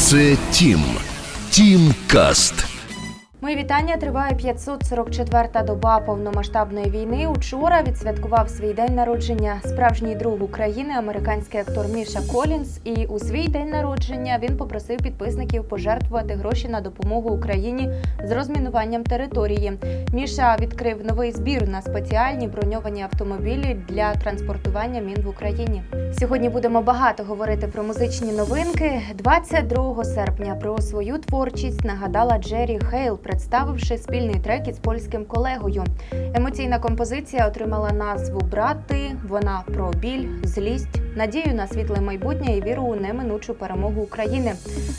Це Тім. Тім Каст. Мої вітання триває 544-та доба повномасштабної війни. Учора відсвяткував свій день народження справжній друг України, американський актор Міша Колінс. І у свій день народження він попросив підписників пожертвувати гроші на допомогу Україні з розмінуванням території. Міша відкрив новий збір на спеціальні броньовані автомобілі для транспортування мін в Україні. Сьогодні будемо багато говорити про музичні новинки. 22 серпня про свою творчість нагадала Джері Хейл, представивши спільний трек із польським колегою. Емоційна композиція отримала назву Брати. Вона про біль, злість, надію на світле майбутнє і віру у неминучу перемогу України.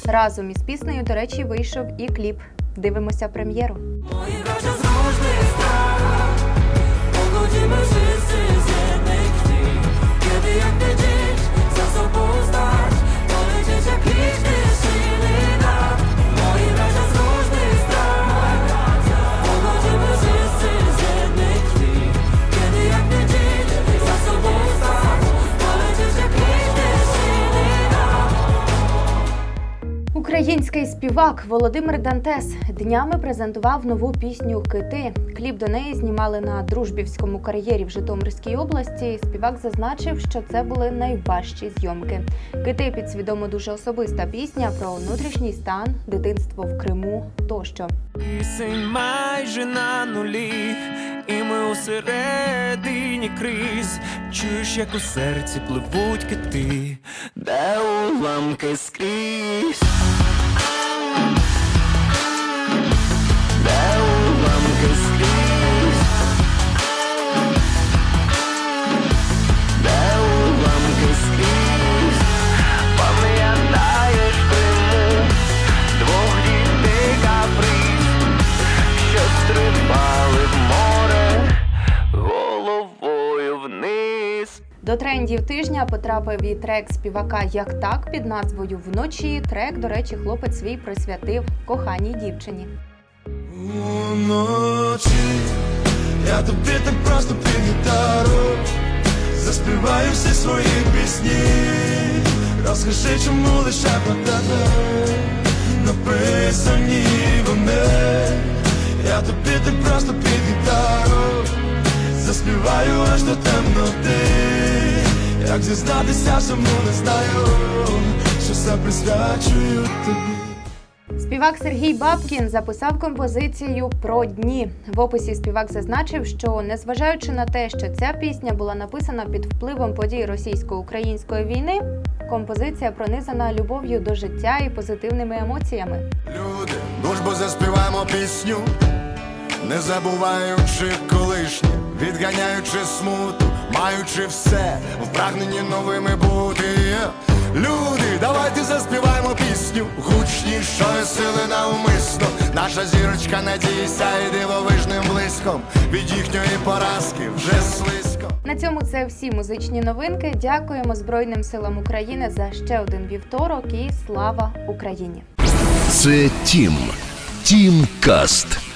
Разом із піснею, до речі, вийшов і кліп. Дивимося прем'єру. Różnych stron Pogodzimy Український співак Володимир Дантес днями презентував нову пісню Кити. Кліп до неї знімали на дружбівському кар'єрі в Житомирській області. Співак зазначив, що це були найважчі зйомки. Кити підсвідомо дуже особиста пісня про внутрішній стан, дитинство в Криму тощо. Кисень майже на нулі, і ми усередині криз. Чуєш, як у серці пливуть кити, де уламки скрізь. Де До трендів тижня потрапив і трек співака Як так під назвою Вночі. Трек, до речі, хлопець свій присвятив коханій дівчині. Уночі я тобі так просто під гітару Заспіваю всі свої пісні Розкажи, чому лише про тебе Написані вони Я тобі так просто під гітару Заспіваю аж до темноти Як зізнатися всьому не знаю Що все присвячую тобі Співак Сергій Бабкін записав композицію про дні. В описі співак зазначив, що незважаючи на те, що ця пісня була написана під впливом подій російсько-української війни, композиція пронизана любов'ю до життя і позитивними емоціями. Люди, дружбу заспіваємо пісню, не забуваючи колишнє, відганяючи смуту, маючи все, в прагненні новими бути. Люди, давайте заспіваємо пісню, гучнішої сили навмисно. Наша зірочка надійся і дивовижним блиском. Від їхньої поразки вже слизько. На цьому це всі музичні новинки. Дякуємо Збройним силам України за ще один вівторок і слава Україні! Це Тім. Тім Каст.